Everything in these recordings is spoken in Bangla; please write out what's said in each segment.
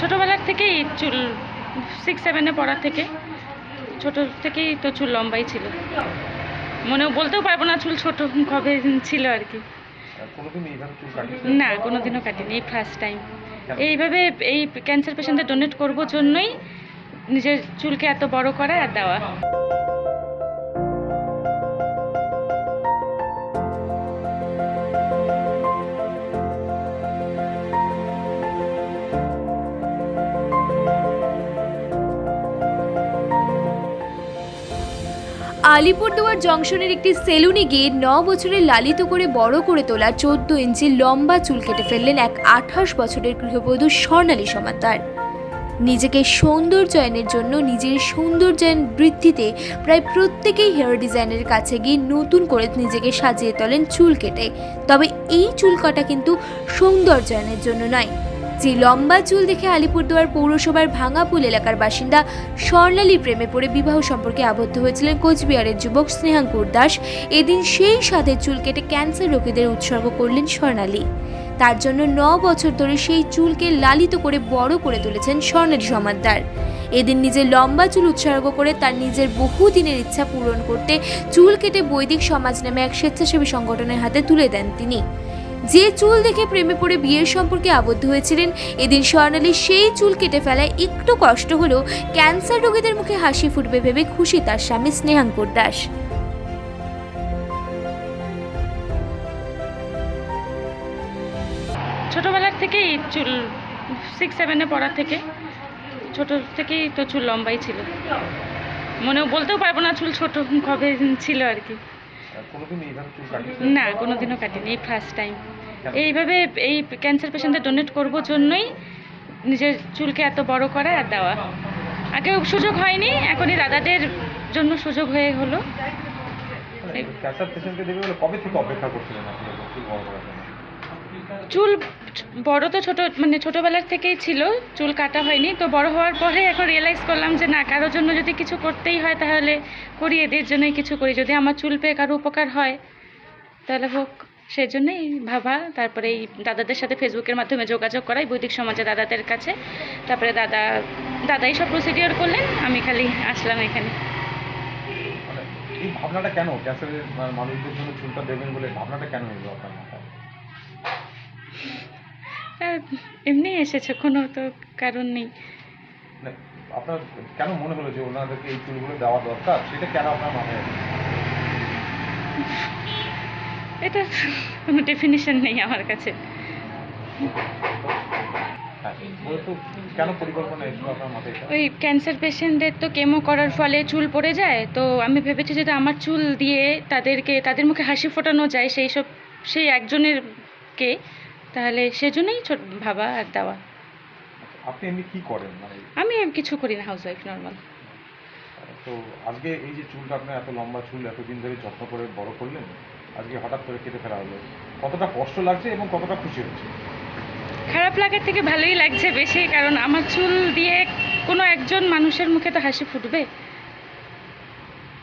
ছোটোবেলার থেকেই চুল সিক্স সেভেনে পড়া থেকে। ছোট থেকেই তো চুল লম্বাই ছিল। মনে বলতেও পারব না চুল ছোট কবে ছিল আর কি। না কোনোদিনও কাটিনি এই ফার্স্ট টাইম এইভাবে এই ক্যান্সার পেশেন্টদের ডোনেট করব জন্যই নিজের চুলকে এত বড় করা আর দেওয়া। আলিপুরদুয়ার জংশনের একটি সেলুনে গিয়ে ন বছরের লালিত করে বড় করে তোলা চোদ্দ ইঞ্চি লম্বা চুল কেটে ফেললেন এক আঠাশ বছরের গৃহবধূ স্বর্ণালী সমাদ্দার। নিজেকে সৌন্দর্যায়নের জন্য নিজের সৌন্দর্যায়ন বৃদ্ধিতে প্রায় প্রত্যেকেই হেয়ার ডিজাইনের কাছে গিয়ে নতুন করে নিজেকে সাজিয়ে তোলেন চুল কেটে। তবে এই চুল কাটা কিন্তু সৌন্দর্যায়নের জন্য নয় যে লম্বা চুল দেখে আলিপুরদুয়ার পৌরসভার ভাঙাপুল এলাকার বাসিন্দা স্বর্ণালীর প্রেমে পড়ে বিবাহ সম্পর্কে আবদ্ধ হয়েছিলেন কোচবিহারের যুবক স্নেহাঙ্কুর দাস। এদিন সেই সাথে চুল কেটে ক্যান্সার রোগীদের উৎসর্গ করলেন স্বর্ণালী। তার জন্য ন বছর ধরে সেই চুলকে লালিত করে বড় করে তুলেছেন স্বর্ণালী সমাদ্দার। এদিন নিজের লম্বা চুল উৎসর্গ করে তার নিজের বহুদিনের ইচ্ছা পূরণ করতে চুল কেটে বৈদিক সমাজ নামে এক স্বেচ্ছাসেবী সংগঠনের হাতে তুলে দেন তিনি। যে চুল দেখে প্রেমে পড়ে বিয়ের সম্পর্কে আবদ্ধ হয়েছিলেন, এদিন স্বর্ণালী সেই চুল কেটে ফেলায় একটু কষ্ট হলেও ক্যান্সার রোগীদের মুখে হাসি ফুটবে ভেবে খুশি তার স্বামী স্নেহাঙ্কুর দাস। ছোটোবেলার থেকেই চুল সিক্স সেভেনে পড়ার থেকে, ছোট থেকেই তো চুল লম্বাই ছিল। মনে বলতেও পারব না চুল ছোট কবে ছিল আর কি। না কোনোদিনও কাটিনি এই ফার্স্ট টাইম এইভাবে এই ক্যান্সার পেশেন্টদের ডোনেট করব জন্যই নিজের চুলকে এত বড় করা আর দেওয়া। আগে সুযোগ হয়নি এখনই দাদাদের জন্য সুযোগ হয়ে হলো। ক্যান্সার পেশেন্টকে দেখে কবে থেকে অপেক্ষা করছিলেন আপনি চুল বড় তো ছোট মানে ছোটোবেলার থেকেই ছিল, চুল কাটা হয়নি। তো বড় হওয়ার পরে এখন রিয়েলাইজ করলাম যে না, কারোর জন্য যদি কিছু করতেই হয় তাহলে করি এদের জন্যই কিছু করি। যদি আমার চুল পেয়ে কারও উপকার হয়, তাহলে হোক সেই জন্যই ভাবা। তারপরে এই দাদাদের সাথে ফেসবুকের মাধ্যমে যোগাযোগ করাই বৈদিক সমাজে দাদাদের কাছে। তারপরে দাদা, দাদাই সব প্রসিডিওর করলেন, আমি খালি আসলাম এখানে। এই ভাবনাটা কেন? ক্যান্সারের মানুষদের জন্য চুলটা দেবেন বলে ভাবনাটা কেন এলো আপনার এমনি এসেছে কোনো তো কারণ নেই। মানে আপনার কেন মনে হলো যে ওনাদেরকে এই চুলগুলো দেওয়া দরকার? সেটা কেন আপনার মাথায় এটা কোনো ডেফিনিশন নেই আমার কাছে। হ্যাঁ? ওই ক্যান্সার পেশেন্টদের তো কেমো করার ফলে চুল পড়ে যায় তো আমি ভেবেছি যদি আমার চুল দিয়ে তাদেরকে তাদের মুখে হাসি ফোটানো যায় সেই সব সেই একজনের কে তাহলে সেজন্যই ছোট ভাবা আর দেওয়া। আপনি এমনি কি করেন? মানে আমি কিছু করি না হাউস ওয়াইফ নর্মাল তো আজকে এই যে চুলটা আপনার এত লম্বা চুল এতদিন ধরে যত্ন করে বড় করলেন আজকে হঠাৎ করে কেটে ফেলা হলো। কতটা কষ্ট লাগছে এবং কতটা খুশি হচ্ছে খারাপ লাগার থেকে ভালোই লাগছে বেশি কারণ আমার চুল দিয়ে কোনো একজন মানুষের মুখে তো হাসি ফুটবে।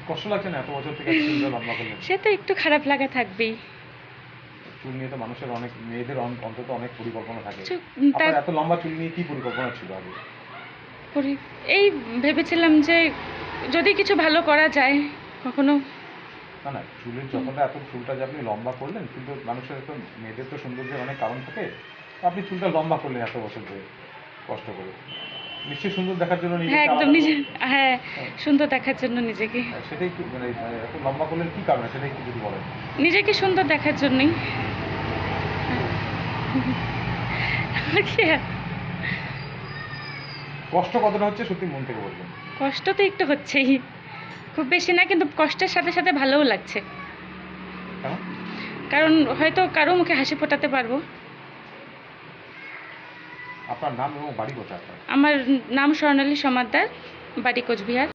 কষ্ট লাগছে না এত বছর থেকে চুলটা লম্বা করলেন? সে তো একটু খারাপ লাগা থাকবেই। চুল নিয়ে তো মানুষের অনেক মেয়েদের অন- অন্তত অনেক পরিকল্পনা থাকে। আপনার এত লম্বা চুল নিয়ে কি পরিকল্পনা ছিল আগে? এই ভেবেছিলাম যে যদি কিছু ভালো করা যায় কখনো না না চুলের যতটা এত চুলটা যে আপনি লম্বা করলেন কিন্তু মানুষের তো মেয়েদের তো সৌন্দর্যের অনেক কারণ থাকে। আপনি চুলটা লম্বা করলেন এত বছর ধরে কষ্ট করে। নিশ্চয়ই সুন্দর দেখার জন্য নিজেকে হ্যাঁ একদম নিজে হ্যাঁ সুন্দর দেখার জন্য নিজেকে। হ্যাঁ, সেটাই মানে এত লম্বা করলেন কি কারণে? সেটাই কি যদি বলেন। নিজেকে সুন্দর দেখার জন্যই আর কি আর? কষ্ট কতটা হচ্ছে সত্যি মন থেকে বলবেন? কষ্ট তো একটু হচ্ছেই। খুব বেশি না কিন্তু কষ্টের সাথে সাথে ভালোও লাগছে। কারণ হয়তো কারও মুখে হাসি ফোটাতে পারব। আপনার নাম এবং বাড়ি কোথায় আমার নাম স্বর্ণালী সমাদ্দার বাড়ি কোচবিহার।